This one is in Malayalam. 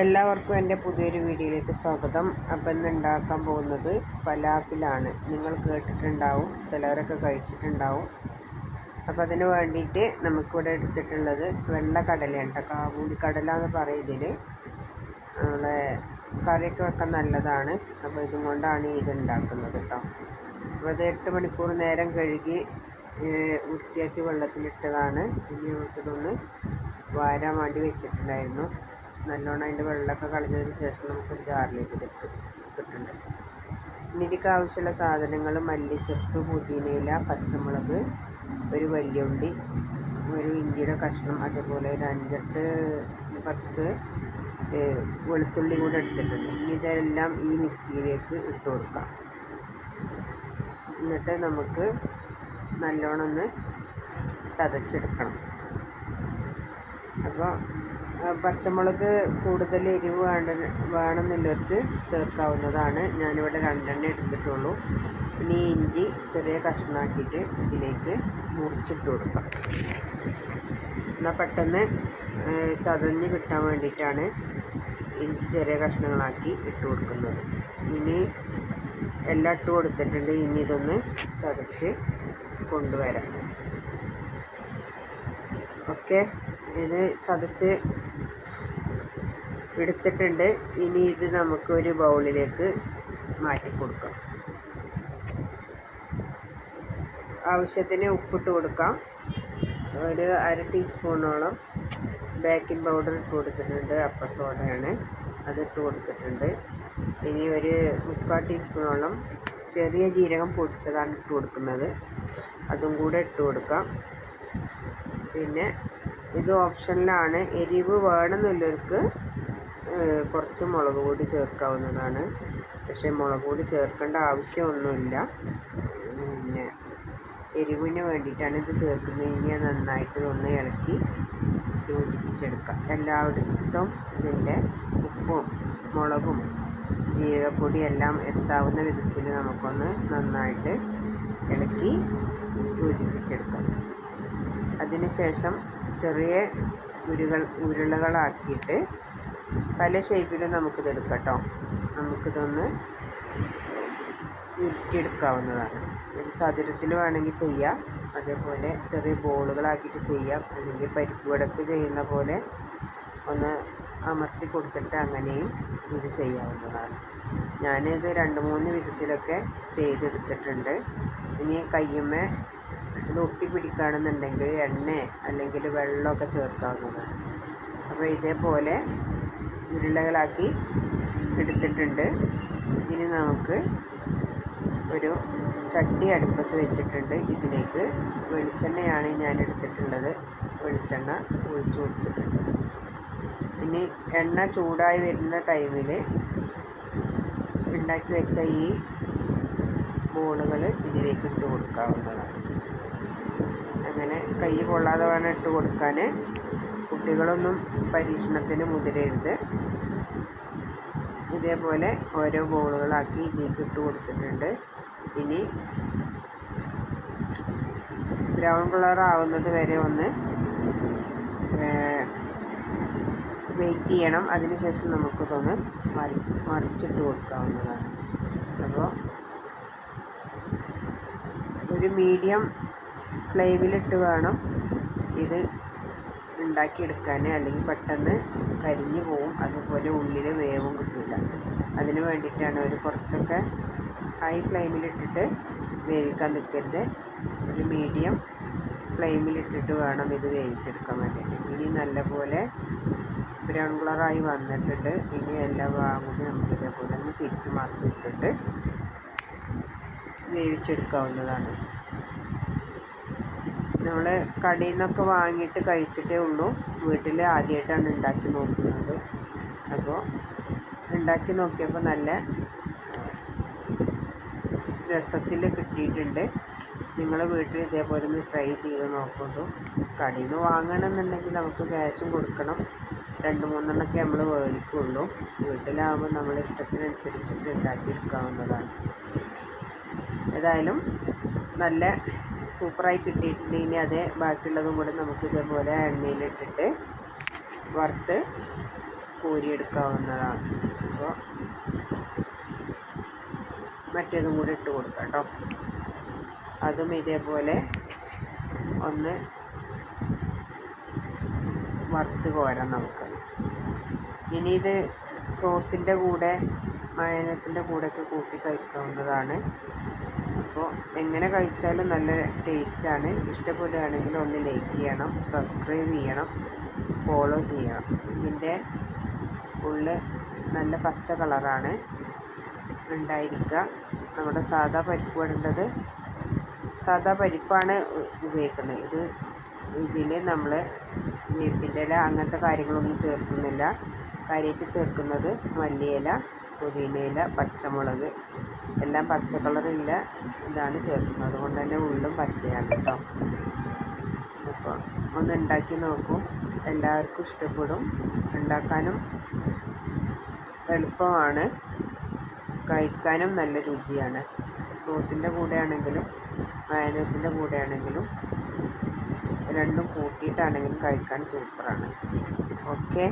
എല്ലാവർക്കും എന്റെ പുതിയൊരു വീഡിയോയിലേക്ക് സ്വാഗതം. അപ്പം ഇന്ന് ഉണ്ടാക്കാൻ പോകുന്നത് ഫലാഫിലാണ് നിങ്ങൾ കേട്ടിട്ടുണ്ടാവും ചിലവരൊക്കെ കഴിച്ചിട്ടുണ്ടാവും. അപ്പം അതിന് വേണ്ടിയിട്ട് നമുക്കിവിടെ എടുത്തിട്ടുള്ളത് വെള്ള കടലയാണ് കേട്ടോ കാബൂലി കടല എന്ന് പറയുന്നതിൽ നമ്മളെ കറിയൊക്കെ വെക്കാൻ നല്ലതാണ്. അപ്പോൾ ഇതും കൊണ്ടാണ് ഇത് ഉണ്ടാക്കുന്നത് കേട്ടോ. അപ്പോൾ ഇത് എട്ട് മണിക്കൂർ നേരം കഴുകി വൃത്തിയാക്കി വെള്ളത്തിലിട്ടതാണ്. ഇനി നമുക്കിതൊന്ന് വാരാൻ വേണ്ടി വെച്ചിട്ടുണ്ടായിരുന്നു. നല്ലോണം അതിന്റെ വെള്ളമൊക്കെ കളഞ്ഞതിന് ശേഷം നമുക്ക് ജാറിലേക്ക് ഇതിട്ട് ഇട്ടിട്ടുണ്ട്. ഇനി ഇതിക്ക് ആവശ്യമുള്ള സാധനങ്ങൾ മല്ലിച്ചപ്പ് പുതിനയില പച്ചമുളക് ഒരു വല്യുണ്ടി ഒരു ഇഞ്ചിയുടെ കഷ്ണം അതേപോലെ ഒരു അഞ്ചെട്ട് പത്ത് വെളുത്തുള്ളി കൂടെ എടുത്തിട്ടുണ്ട്. ഇനി ഇതെല്ലാം ഈ മിക്സിയിലേക്ക് ഇട്ട് കൊടുക്കാം. എന്നിട്ട് നമുക്ക് നല്ലോണം ഒന്ന് ചതച്ചെടുക്കണം. അപ്പോൾ പച്ചമുളക് കൂടുതൽ എരിവ് വേണ്ട വേണമെന്നുള്ളവർക്ക് ചേർക്കാവുന്നതാണ്. ഞാനിവിടെ രണ്ടെണ്ണം എടുത്തിട്ടുള്ളൂ. ഇനി ഇഞ്ചി ചെറിയ കഷ്ണമാക്കിയിട്ട് ഇതിലേക്ക് മുറിച്ചിട്ട് കൊടുക്കാം. എന്നാൽ പെട്ടെന്ന് ചതഞ്ഞ് കിട്ടാൻ വേണ്ടിയിട്ടാണ് ഇഞ്ചി ചെറിയ കഷ്ണങ്ങളാക്കി ഇട്ട് കൊടുക്കുന്നത്. ഇനി എല്ലാം ഇട്ട് കൊടുത്തിട്ടുണ്ട്. ഇനി ഇതൊന്ന് ചതച്ച് കൊണ്ടുവരാം. ഓക്കെ? ഇത് ചതച്ച് എടുത്തിട്ടുണ്ട്. ഇനി ഇത് നമുക്ക് ഒരു ബൗളിലേക്ക് മാറ്റി കൊടുക്കാം. ആവശ്യത്തിന് ഉപ്പിട്ട് കൊടുക്കാം. ഒരു അര ടീസ്പൂണോളം ബേക്കിംഗ് പൗഡർ ഇട്ട് കൊടുത്തിട്ടുണ്ട്. അപ്പ സോഡയാണ് അതിട്ട് കൊടുത്തിട്ടുണ്ട്. ഇനി ഒരു മുക്കാൽ ടീസ്പൂണോളം ചെറിയ ജീരകം പൊടിച്ചതാണ് ഇട്ട് കൊടുക്കുന്നത്. അതും കൂടെ ഇട്ട് കൊടുക്കാം. പിന്നെ ഇത് ഓപ്ഷനിലാണ്. എരിവ് വേണമെന്നുള്ളവർക്ക് കുറച്ച് മുളക് പൊടി ചേർക്കാവുന്നതാണ്. പക്ഷേ മുളക് പൊടി ചേർക്കേണ്ട ആവശ്യമൊന്നുമില്ല. പിന്നെ എരിവിന് വേണ്ടിയിട്ടാണ് ഇത് ചേർക്കുന്നത്. ഇനി നന്നായിട്ട് ഒന്ന് ഇളക്കി യോജിപ്പിച്ചെടുക്കാം. എല്ലായിടത്തും ഇതിന്റെ ഉപ്പും മുളകും ജീരകപ്പൊടി എല്ലാം എത്താവുന്ന വിധത്തിൽ നമുക്കൊന്ന് നന്നായിട്ട് ഇളക്കി യോജിപ്പിച്ചെടുക്കാം. അതിനുശേഷം ചെറിയ ഉരുകൾ ഉരുളകളാക്കിയിട്ട് പല ഷേപ്പിലും നമുക്കിത് എടുക്കാം കേട്ടോ നമുക്കിതൊന്ന് ഉരുട്ടിയെടുക്കാവുന്നതാണ്. ഒരു ചതുരത്തിൽ വേണമെങ്കിൽ ചെയ്യാം. അതേപോലെ ചെറിയ ബോളുകളാക്കിയിട്ട് ചെയ്യാം. അല്ലെങ്കിൽ പരിപ്പ് വടക്ക് ചെയ്യുന്ന പോലെ ഒന്ന് അമർത്തി കൊടുത്തിട്ട് അങ്ങനെയും ഇത് ചെയ്യാവുന്നതാണ്. ഞാനിത് രണ്ട് മൂന്ന് വിധത്തിലൊക്കെ ചെയ്തെടുത്തിട്ടുണ്ട്. ഇനി കയ്യുമ്മേ ഇത് ഒട്ടിപ്പിടിക്കുകയാണെന്നുണ്ടെങ്കിൽ എണ്ണ അല്ലെങ്കിൽ വെള്ളമൊക്കെ ചേർക്കാവുന്നതാണ്. അപ്പോൾ ഇതേപോലെ ഉരുളകളാക്കി എടുത്തിട്ടുണ്ട്. ഇനി നമുക്ക് ഒരു ചട്ടി അടുപ്പത്ത് വെച്ചിട്ടുണ്ട് ഇതിലേക്ക്. വെളിച്ചെണ്ണയാണ് ഞാൻ എടുത്തിട്ടുള്ളത്. വെളിച്ചെണ്ണ ഒഴിച്ചു കൊടുത്തിട്ടുണ്ട്. ഇനി എണ്ണ ചൂടായി വരുന്ന ടൈമിൽ ഉണ്ടാക്കി വെച്ച ഈ ബോളുകൾ ഇതിലേക്ക് ഇട്ട് കൊടുക്കാവുന്നതാണ്. അങ്ങനെ കൈ പൊള്ളാതെ വേണം ഇട്ട് കൊടുക്കാൻ കുട്ടികളൊന്നും പരീക്ഷണത്തിന് മുതിരരുത്. ഇതേപോലെ ഓരോ ബോളുകളാക്കി ഇതിലേക്ക് ഇട്ട് കൊടുത്തിട്ടുണ്ട്. ഇനി ബ്രൗൺ കളർ ആവുന്നത് വരെ ഒന്ന് വെയിറ്റ് ചെയ്യണം. അതിനുശേഷം നമുക്കിതൊന്ന് മറി മറിച്ചിട്ട് കൊടുക്കാവുന്നതാണ്. അപ്പോൾ ഒരു മീഡിയം ഫ്ലെയിമിലിട്ട് വേണം ഇത് ഉണ്ടാക്കിയെടുക്കാൻ അല്ലെങ്കിൽ പെട്ടെന്ന് കരിഞ്ഞു പോവും. അതുപോലെ ഉള്ളിൽ വേവും കിട്ടില്ല അതിന് വേണ്ടിയിട്ടാണ് ഒരു കുറച്ചൊക്കെ ഹൈ ഫ്ലെയിമിലിട്ടിട്ട് വേവിക്കാൻ നിൽക്കരുത്. ഒരു മീഡിയം ഫ്ലെയിമിലിട്ടിട്ട് വേണം ഇത് വേവിച്ചെടുക്കാൻ വേണ്ടിയിട്ട്. ഇനി നല്ലപോലെ ബ്രൗൺ കളറായി വന്നിട്ടുണ്ട്. ഇനി എല്ലാ ഭാഗവും നമുക്ക് ഇതേപോലെ ഒന്ന് തിരിച്ച് ഇട്ടിട്ട് വേവിച്ചെടുക്കാവുന്നതാണ്. നമ്മൾ കടയിൽ നിന്നൊക്കെ വാങ്ങിയിട്ട് കഴിച്ചിട്ടേ ഉള്ളൂ. വീട്ടിൽ ആദ്യമായിട്ടാണ് ഉണ്ടാക്കി നോക്കുന്നത്. അപ്പോൾ ഉണ്ടാക്കി നോക്കിയപ്പോൾ നല്ല രസത്തിൽ കിട്ടിയിട്ടുണ്ട്. നിങ്ങൾ വീട്ടിൽ ഇതേപോലെ ഒന്ന് ട്രൈ ചെയ്ത് നോക്കുള്ളൂ കടയിൽ നിന്ന് വാങ്ങണമെന്നുണ്ടെങ്കിൽ നമുക്ക് ക്യാഷും കൊടുക്കണം. രണ്ട് മൂന്നെണ്ണമൊക്കെ നമ്മൾ മേടിക്കുള്ളൂ വീട്ടിലാകുമ്പോൾ നമ്മൾ ഇഷ്ടത്തിനനുസരിച്ചിട്ട് ഉണ്ടാക്കിയെടുക്കാവുന്നതാണ് ഏതായാലും നല്ല സൂപ്പറായി കിട്ടിയിട്ടുണ്ട്. ഇനി അതേ ബാക്കിയുള്ളതും കൂടെ നമുക്ക് ഇതേപോലെ എണ്ണയിലിട്ടിട്ട് വറുത്ത് കോരിയെടുക്കാവുന്നതാണ്. അപ്പോൾ മറ്റേതും കൂടി ഇട്ട് കൊടുക്കാം കേട്ടോ. അതും ഇതേപോലെ ഒന്ന് വറുത്ത് കോരാം നമുക്ക്. ഇനി ഇത് സോസിന്റെ കൂടെ മയനസിന്റെ കൂടെയൊക്കെ കൂട്ടി കഴിക്കാവുന്നതാണ്. അപ്പോൾ എങ്ങനെ കഴിച്ചാലും നല്ല ടേസ്റ്റാണ്. ഇഷ്ടപ്പെടുകയാണെങ്കിൽ ഒന്ന് ലൈക്ക് ചെയ്യണം സബ്സ്ക്രൈബ് ചെയ്യണം ഫോളോ ചെയ്യണം. ഇതിന്റെ ഉള്ളിൽ നല്ല പച്ച കളറാണ് ഉണ്ടായിരിക്കുക. നമ്മുടെ സാധാ പരിപ്പ് വേണ്ടത് സാധാ പരിപ്പാണ് ഉപയോഗിക്കുന്നത്. ഇത് ഇതിൽ നമ്മൾ വേപ്പിന്റെ ഇല അങ്ങനത്തെ കാര്യങ്ങളൊന്നും ചേർക്കുന്നില്ല. കാര്യമായിട്ട് ചേർക്കുന്നത് മല്ലിയില പുതിനയില പച്ചമുളക് എല്ലാം പച്ച കളറില്ല ഇതാണ് ചേർക്കുന്നത്. അതുകൊണ്ട് തന്നെ ഉള്ളും പച്ചയാണ് കേട്ടോ. അപ്പോൾ ഒന്ന് ഉണ്ടാക്കി നോക്കൂ. എല്ലാവർക്കും ഇഷ്ടപ്പെടും. ഉണ്ടാക്കാനും എളുപ്പമാണ്. കഴിക്കാനും നല്ല രുചിയാണ്. സോസിന്റെ കൂടെയാണെങ്കിലും ആണെങ്കിലും കൂടെയാണെങ്കിലും രണ്ടും കൂട്ടിയിട്ടാണെങ്കിലും കഴിക്കാൻ സൂപ്പറാണ്. ഓക്കെ?